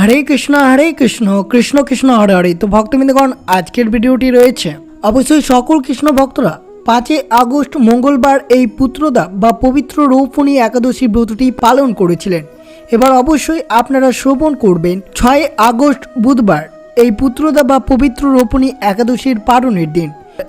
হরে কৃষ্ণ হরে কৃষ্ণ কৃষ্ণ কৃষ্ণ, হরে হরে। তো ভক্তবৃন্দগণ, আজকের ভিডিওটি রয়েছে। অবশ্যই সকল কৃষ্ণ ভক্তরা পাঁচই আগস্ট মঙ্গলবার এই পুত্রদা বা পবিত্র রৌপণী একাদশী ব্রতটি পালন করেছিলেন। এবার অবশ্যই আপনারা শ্রবণ করবেন ছয় আগস্ট বুধবার, এই পুত্রদা বা পবিত্র রোপণী একাদশীর পালনের দিন।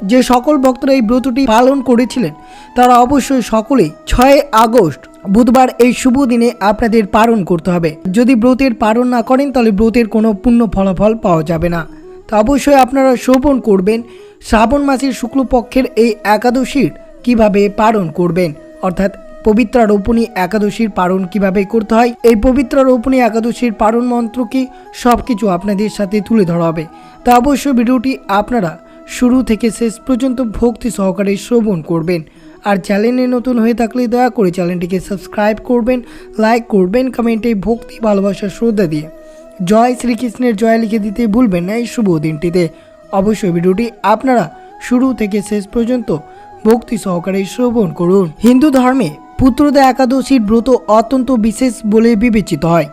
যে সকল ভক্তরা এই ব্রতটি পালন করেছিলেন, তারা অবশ্যই সকলেই ছয় আগস্ট বুধবার এই শুভ দিনে আপনাদের পালন করতে হবে। যদি ব্রতের পালন না করেন, তাহলে ব্রতের কোনো পূর্ণ ফলাফল পাওয়া যাবে না। তো অবশ্যই আপনারা শ্রবণ করবেন। শ্রাবণ মাসের শুক্লপক্ষের এই একাদশীর কীভাবে পালন করবেন? অর্থাৎ পবিত্র রোপণী একাদশীর পালন কীভাবে করতে হয়? এই পবিত্র রোপণী একাদশীর পালন মন্ত্র কি? সব কিছু আপনাদের সাথে তুলে ধরা হবে। তা অবশ্যই ভিডিওটি আপনারা শুরু থেকে শেষ পর্যন্ত ভক্তি সহকারে শ্রবণ করবেন। আর চ্যানেলে নতুন হয়ে থাকলে দয়া করে চ্যানেলটিকে সাবস্ক্রাইব করবেন, লাইক করবেন, কমেন্টে ভক্তি, ভালোবাসা, শ্রদ্ধা দিয়ে। জয় শ্রীকৃষ্ণের জয় লিখে দিতে ভুলবেন না এই শুভ দিনটিতে। অবশ্যই ভিডিওটি আপনারা শুরু থেকে শেষ পর্যন্ত ভক্তি সহকারে শ্রবণ করুন। হিন্দু ধর্মে পুত্রদা একাদশীর ব্রত অত্যন্ত বিশেষ বলে বিবেচিত হয়।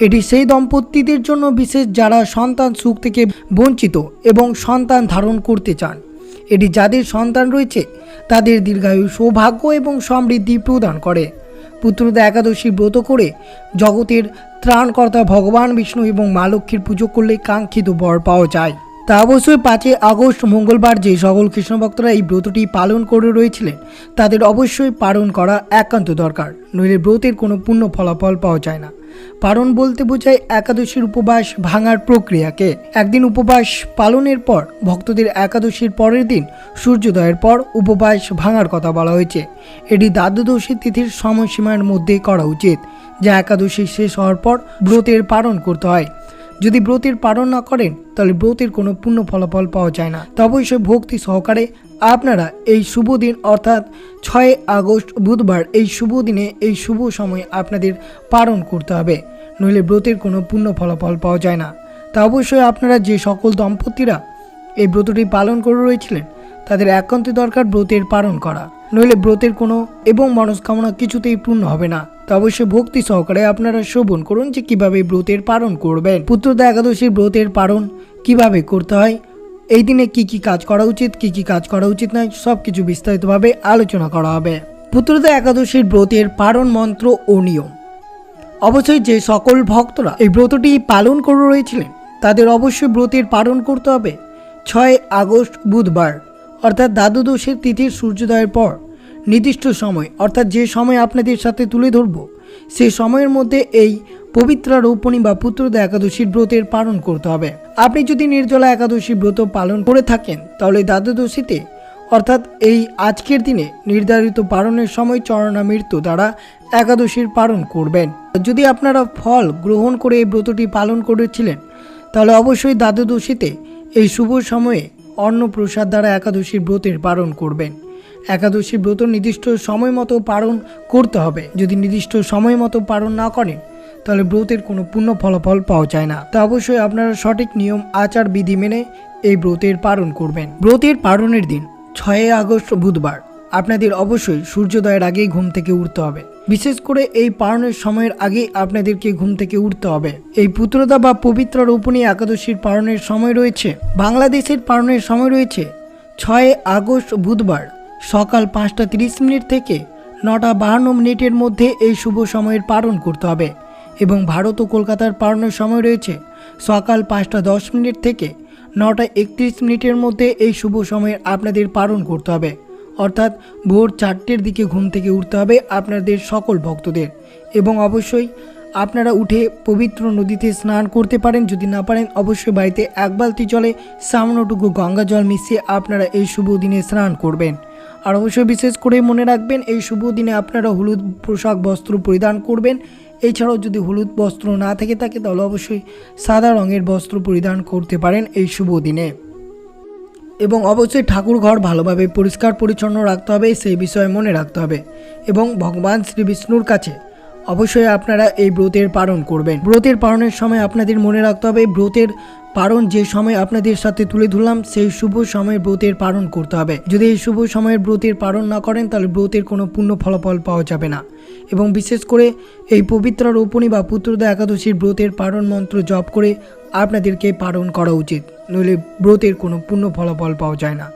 এটি সেই দম্পতিদের জন্য বিশেষ যারা সন্তান সুখ থেকে বঞ্চিত এবং সন্তান ধারণ করতে চান। এটি যাদের সন্তান রয়েছে, তাদের দীর্ঘায়ু সৌভাগ্য এবং সমৃদ্ধি প্রদান করে। পুত্রদা একাদশী ব্রত করে জগতের ত্রাণকর্তা ভগবান বিষ্ণু এবং মা লক্ষ্মীর পুজো করলে কাঙ্ক্ষিত বর পাওয়া যায়। তা অবশ্যই পাঁচই আগস্ট, মঙ্গলবার যে সকল কৃষ্ণ ভক্তরা এই ব্রতটি পালন করে রয়েছিলেন, তাদের অবশ্যই পালন করা একান্ত দরকার, নইলে ব্রতের কোনো পূর্ণ ফলাফল পাওয়া যায় না। পালন বলতে বোঝায় একাদশীর উপবাস ভাঙার প্রক্রিয়াকে। একদিন উপবাস পালনের পর, ভক্তদের একাদশীর পরের দিন সূর্যোদয়ের পর উপবাস ভাঙার কথা বলা হয়েছে। এটি দ্বাদশী তিথির সময়সীমার মধ্যে করা উচিত, যা একাদশী শেষ হওয়ার পর ব্রতের পালন করতে হয়। যদি ব্রতের পালন না করেন, তাহলে ব্রতের কোনো পূর্ণ ফলাফল পাওয়া যায় না। তো সে ভক্তি সহকারে আপনারা এই শুভ দিন অর্থাৎ ছয় আগস্ট বুধবার এই শুভ দিনে এই শুভ সময়ে আপনাদের পালন করতে হবে। নইলে ব্রতের কোনো পূর্ণ ফলাফল পাওয়া যায় না। তা অবশ্যই আপনারা যে সকল দম্পতিরা এই ব্রতটি পালন করে রয়েছিলেন, তাদের একান্ত দরকার ব্রতের পালন করা। নইলে ব্রতের কোনো এবং মনস্কামনা কিছুতেই পূর্ণ হবে না। তো অবশ্যই ভক্তি সহকারে আপনারা শোভন করুন যে কীভাবে ব্রতের পালন করবেন। পুত্রদা একাদশীর ব্রতের পালন কীভাবে করতে হয় এই দিনে কি কি কাজ করা উচিত, কি কি কাজ করা উচিত নয় সব কিছু বিস্তারিতভাবে আলোচনা করা হবে। পুত্রদা একাদশীর ব্রতের পারণ মন্ত্র ও নিয়ম। অবশ্যই যে সকল ভক্তরা এই ব্রতটি পালন করে রয়েছিলেন, তাদের অবশ্যই ব্রতের পালন করতে হবে। ছয় আগস্ট বুধবার, অর্থাৎ দ্বাদশীর তিথির সূর্যোদয়ের পর, নির্দিষ্ট সময়, অর্থাৎ যে সময় আপনাদের সাথে তুলে ধরব সেই সময়ের মধ্যে এই পবিত্র রৌপণী বা পুত্রদা একাদশীর ব্রতের পালন করতে হবে। আপনি যদি নির্জলা একাদশী ব্রত পালন করে থাকেন, তাহলে দ্বাদশীতে, অর্থাৎ এই আজকের দিনে নির্ধারিত পালনের সময় চরণা মৃত্যু দ্বারা একাদশীর পালন করবেন। যদি আপনারা ফল গ্রহণ করে এই ব্রতটি পালন করেছিলেন, তাহলে অবশ্যই দ্বাদশীতে এই শুভ সময়ে অন্ন প্রসাদ দ্বারা একাদশীর ব্রতের পালন করবেন। একাদশী ব্রত নির্দিষ্ট সময় মতো পালন করতে হবে। যদি নির্দিষ্ট সময় মতো পালন না করেন তাহলে ব্রতের কোনো পূর্ণ ফলাফল পাওয়া যায় না। তা অবশ্যই আপনারা সঠিক নিয়ম, আচার, বিধি মেনে এই ব্রতের পালন করবেন। ব্রতের পালনের দিন ছয়ই আগস্ট বুধবার। আপনাদের অবশ্যই সূর্যোদয়ের আগেই ঘুম থেকে উঠতে হবে। বিশেষ করে এই পালনের সময়ের আগেই আপনাদেরকে ঘুম থেকে উঠতে হবে। এই পুত্রদা বা পবিত্র রোপণী একাদশীর পালনের সময় রয়েছে। বাংলাদেশের পালনের সময় রয়েছে ছয় আগস্ট বুধবার সকাল পাঁচটা তিরিশ মিনিট থেকে নটা বাহান্ন মিনিটের মধ্যে এই শুভ সময়ের পালন করতে হবে। এবং ভারত ও কলকাতার পালনের সময় রয়েছে সকাল পাঁচটা দশ মিনিট থেকে নটা একত্রিশ মিনিটের মধ্যে এই শুভ সময়ের আপনাদের পালন করতে হবে। অর্থাৎ ভোর চারটের দিকে ঘুম থেকে উঠতে হবে আপনাদের সকল ভক্তদের এবং অবশ্যই আপনারা উঠে পবিত্র নদীতে স্নান করতে পারেন, যদি না পারেন অবশ্যই বাড়িতে এক বালতি জলে সামান্যটুকু গঙ্গা জল মিশিয়ে আপনারা এই শুভ দিনে স্নান করবেন। আর অবশ্যই বিশেষ করে মনে রাখবেন, এই শুভ দিনে আপনারা হলুদ পোশাক, বস্ত্র পরিধান করবেন এছাড়াও যদি হলুদ বস্ত্র না থেকে থাকে, তাহলে অবশ্যই সাদা রঙের বস্ত্র পরিধান করতে পারেন এই শুভ দিনে। এবং অবশ্যই ঠাকুর ঘর ভালোভাবে পরিষ্কার পরিচ্ছন্ন রাখতে হবে, সেই বিষয়ে মনে রাখতে হবে। এবং ভগবান শ্রী বিষ্ণুর কাছে অবশ্যই আপনারা এই ব্রতের পালন করবেন। ব্রতের পালনের সময় আপনাদের মনে রাখতে হবে ব্রতের পালন যে সময় আপনাদের সাথে তুলে ধরলাম, সেই শুভ সময়ে ব্রতের পালন করতে হবে। যদি এই শুভ সময়ের ব্রতের পালন না করেন, তাহলে ব্রতের কোনো পূর্ণ ফলাফল পাওয়া যাবে না। এবং বিশেষ করে এই পবিত্র রোপণী বা পুত্রদা একাদশীর ব্রতের পালন মন্ত্র জপ করে আপনাদেরকে পালন করা উচিত, নইলে ব্রতের কোনো পূর্ণ ফলাফল পাওয়া যায় না।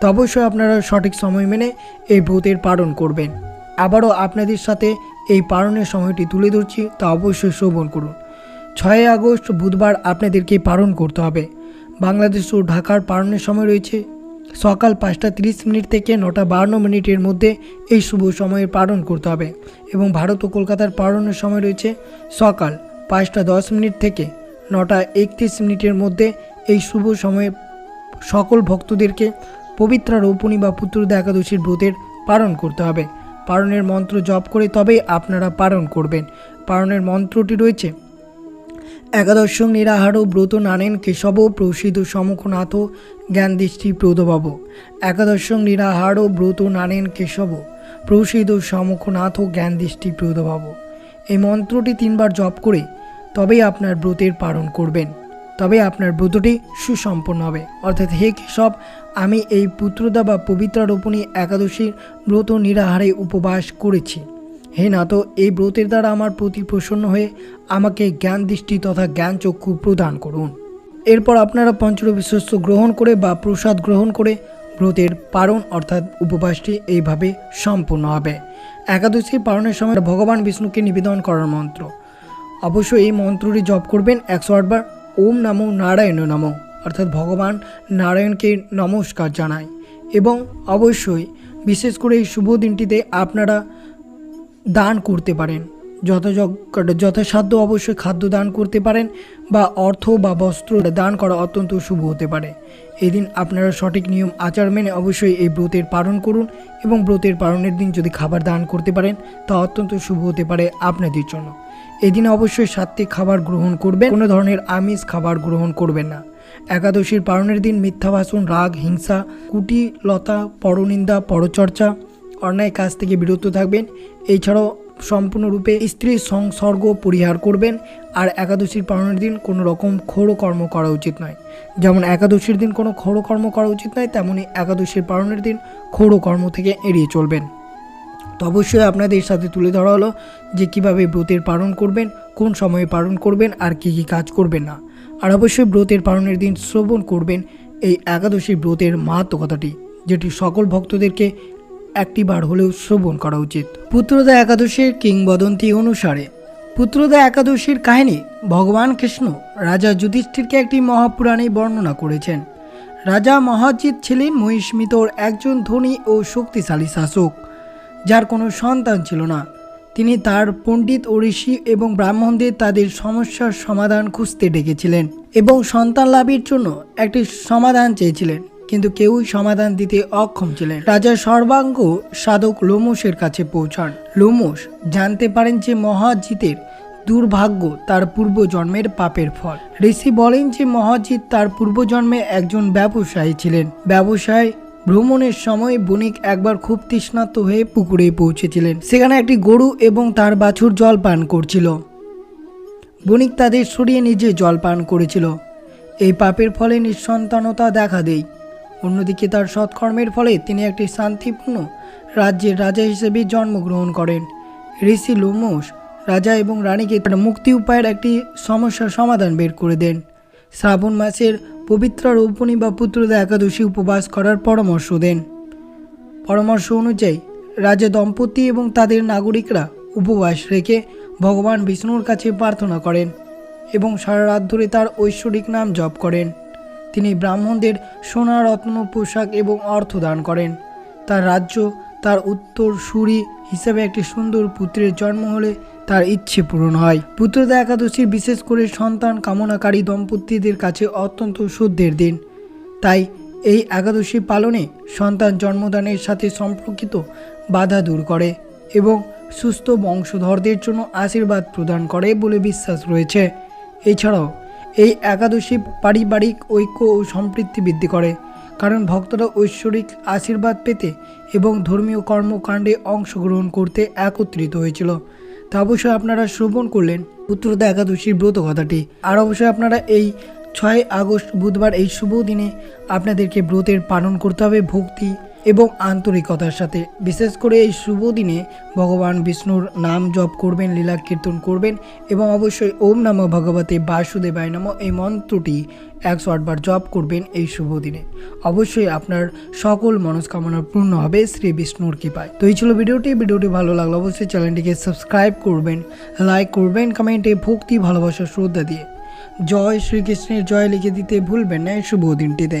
তো অবশ্যই আপনারা সঠিক সময় মেনে এই ব্রতের পালন করবেন। আবারও আপনাদের সাথে এই পালনের সময়টি তুলে ধরছি, তা অবশ্যই শ্রবণ করুন। ছয়ই আগস্ট, বুধবার আপনাদেরকে পালন করতে হবে। বাংলাদেশ ও ঢাকার পালনের সময় রয়েছে সকাল পাঁচটা তিরিশ মিনিট থেকে নটা বাহান্ন মিনিটের মধ্যে এই শুভ সময়ে পালন করতে হবে এবং ভারত ও কলকাতার পালনের সময় রয়েছে সকাল পাঁচটা দশ মিনিট থেকে নটা একত্রিশ মিনিটের মধ্যে এই শুভ সময়ে সকল ভক্তদেরকে পবিত্র রৌপণী বা পুত্রদা একাদশীর ব্রতের পালন করতে হবে। পালনের মন্ত্র জপ করে তবেই আপনারা পালন করবেন। পারণের মন্ত্রটি রয়েছে, একাদশ নিরাহার ব্রত নানেন কেশব প্রসিদ্ধ সমুখনাথ জ্ঞান দৃষ্টি প্রদবাব। একাদশ নিরাহার ব্রত নানেন কেশব প্রসিদ্ধ সমুখনাথ জ্ঞান দৃষ্টি প্রদবাব। এই মন্ত্রটি তিনবার জপ করে তবেই আপনার ব্রতের পালন করবেন। তবে আপনার ব্রতটি সুসম্পন্ন হবে। অর্থাৎ হে কেশব, আমি এই পুত্রদা বা পবিত্র রোপণী একাদশীর ব্রত নিরাহারে উপবাস করেছি। হে নাথ এই ব্রতের দ্বারা আমার প্রতি প্রসন্ন হয়ে আমাকে জ্ঞান দৃষ্টি তথা জ্ঞান চক্ষু প্রদান করুন। এরপর আপনারা পঞ্চরবি শস্য গ্রহণ করে বা প্রসাদ গ্রহণ করে ব্রতের পারণ অর্থাৎ উপবাসটি এইভাবে সম্পূর্ণ হবে। একাদশী পালনের সময় ভগবান বিষ্ণুকে নিবেদন করার মন্ত্র। অবশ্যই এই মন্ত্রটি জপ করবেন একশো আটবার। ওম নামো নারায়ণ নামো। অর্থাৎ ভগবান নারায়ণকে নমস্কার জানায় এবং অবশ্যই বিশেষ করে এই শুভ দিনটিতে আপনারা দান করতে পারেন। যথাসাধ্য অবশ্যই খাদ্য দান করতে পারেন বা অর্থ বা বস্ত্র দান করা অত্যন্ত শুভ হতে পারে। এদিন আপনারা সঠিক নিয়ম আচার মেনে অবশ্যই এই ব্রতের পালন করুন এবং ব্রতের পালনের দিন যদি খাবার দান করতে পারেন, তা অত্যন্ত শুভ হতে পারে আপনাদের জন্য। এদিন অবশ্যই সাত্বিক খাবার গ্রহণ করবেন, কোনো ধরনের আমিষ খাবার গ্রহণ করবেন না। একাদশীর পালনের দিন মিথ্যা ভাষণ, রাগ, হিংসা, কুটিলতা, পরনিন্দা, পরচর্চা অন্যায় কাজ থেকে বিরত থাকবেন। এছাড়াও সম্পূর্ণরূপে স্ত্রীর সংসর্গ পরিহার করবেন। আর একাদশীর পালনের দিন কোনো রকম ক্ষৌর কর্ম করা উচিত নয়। যেমন একাদশীর দিন কোনো ক্ষৌর কর্ম করা উচিত নয়, তেমনি একাদশীর পালনের দিন ক্ষৌর কর্ম থেকে এড়িয়ে চলবেন। তো অবশ্যই আপনাদের সাথে তুলে ধরা হলো যে কীভাবে ব্রতের পালন করবেন, কোন সময়ে পালন করবেন, আর কি কি কাজ করবেন না। আর অবশ্যই ব্রতের পালনের দিন শ্রবণ করবেন, এই একাদশী ব্রতের মাহাত্ম কথাটি যেটি সকল ভক্তদেরকে একটিবার হলেও শ্রবণ করা উচিত। পুত্রদা একাদশীর কিংবদন্তি অনুসারে, পুত্রদা একাদশীর কাহিনী ভগবান কৃষ্ণ রাজা যুধিষ্ঠিরকে একটি মহাপুরাণে বর্ণনা করেছেন। রাজা মহাজিৎ ছিলেন মহিষ্মিতর একজন ধনী ও শক্তিশালী শাসক, যার কোনো সন্তান ছিল না। তিনি তার পণ্ডিত ও ঋষি এবং ব্রাহ্মণদের তাদের সমস্যার সমাধান খুঁজতে ডেকেছিলেন এবং সন্তান লাভের জন্য একটি সমাধান চেয়েছিলেন। কিন্তু কেউই সমাধান দিতে অক্ষম ছিলেন। রাজা সর্বাঙ্গ সাধক লোমসের কাছে পৌঁছান। লোমস জানতে পারেন যে মহাজিতের দুর্ভাগ্য তার পূর্বজন্মের পাপের ফল। ঋষি বলেন যে মহাজিৎ তার পূর্বজন্মে একজন ব্যবসায়ী ছিলেন। ব্যবসায় ভ্রমণের সময় বণিক একবার খুব তৃষ্ণার্ত হয়ে পুকুরে পৌঁছেছিলেন। সেখানে একটি গরু এবং তার বাছুর জল পান করছিল। বণিক তাদের সরিয়ে নিজে জল পান করেছিল। এই পাপের ফলে নিঃসন্তানতা দেখা দেয়। অন্যদিকে তার সৎকর্মের ফলে তিনি একটি শান্তিপূর্ণ রাজ্যের রাজা হিসেবে জন্মগ্রহণ করেন। ঋষি লোমস রাজা এবং রানীকে তার মুক্তি উপায়ের একটি সমস্যার সমাধান বের করে দেন। শ্রাবণ মাসের পবিত্র রৌপণী বা পুত্রদা একাদশী উপবাস করার পরামর্শ দেন। পরামর্শ অনুযায়ী, রাজা দম্পতি এবং তাদের নাগরিকরা উপবাস রেখে ভগবান বিষ্ণুর কাছে প্রার্থনা করেন এবং সারা রাত ধরে তার ঐশ্বরিক নাম জপ করেন। তিনি ব্রাহ্মণদের সোনা রত্ন পোশাক এবং অর্থ দান করেন। তার রাজ্য, তার উত্তর সুরি হিসেবে একটি সুন্দর পুত্রের জন্ম হলে তার ইচ্ছে পূরণ হয়। পুত্রদা একাদশী বিশেষ করে সন্তান কামনাকারী দম্পতিদের কাছে অত্যন্ত শুদ্ধের দিন। তাই এই একাদশী পালনে সন্তান জন্মদানের সাথে সম্পর্কিত বাধা দূর করে এবং সুস্থ বংশধরদের জন্য আশীর্বাদ প্রদান করে বলে বিশ্বাস রয়েছে। এছাড়াও এই একাদশী পারিবারিক ঐক্য ও সম্পৃক্তি বৃদ্ধি করে, কারণ ভক্তরা ঐশ্বরিক আশীর্বাদ পেতে এবং ধর্মীয় কর্মকাণ্ডে অংশগ্রহণ করতে একত্রিত হয়েছিল। তা অবশ্যই আপনারা শ্রবণ করলেন পুত্রদা একাদশীর ব্রত কথাটি। আর অবশ্যই আপনারা এই ছয় আগস্ট বুধবার এই শুভ দিনে আপনাদেরকে ব্রতের পালন করতে হবে, ভক্তি এবং আন্তরিকতার সাথে। বিশেষ করে এই শুভ দিনে ভগবান বিষ্ণুর নাম জপ করবেন, লীলা কীর্তন করবেন এবং অবশ্যই ওম নম ভগবতে বাসুদেবায় নম এই মন্ত্রটি একশো আটবার জপ করবেন এই শুভ দিনে। অবশ্যই আপনার সকল মনস্কামনা পূর্ণ হবে শ্রী বিষ্ণুর কৃপায়। তো এই ছিল ভিডিওটি। ভিডিওটি ভালো লাগল অবশ্যই চ্যানেলটিকে সাবস্ক্রাইব করবেন, লাইক করবেন, কমেন্টে ভক্তি, ভালোবাসা, শ্রদ্ধা দিয়ে। জয় শ্রীকৃষ্ণের জয় লিখে দিতে ভুলবেন না এই শুভ দিনটিতে।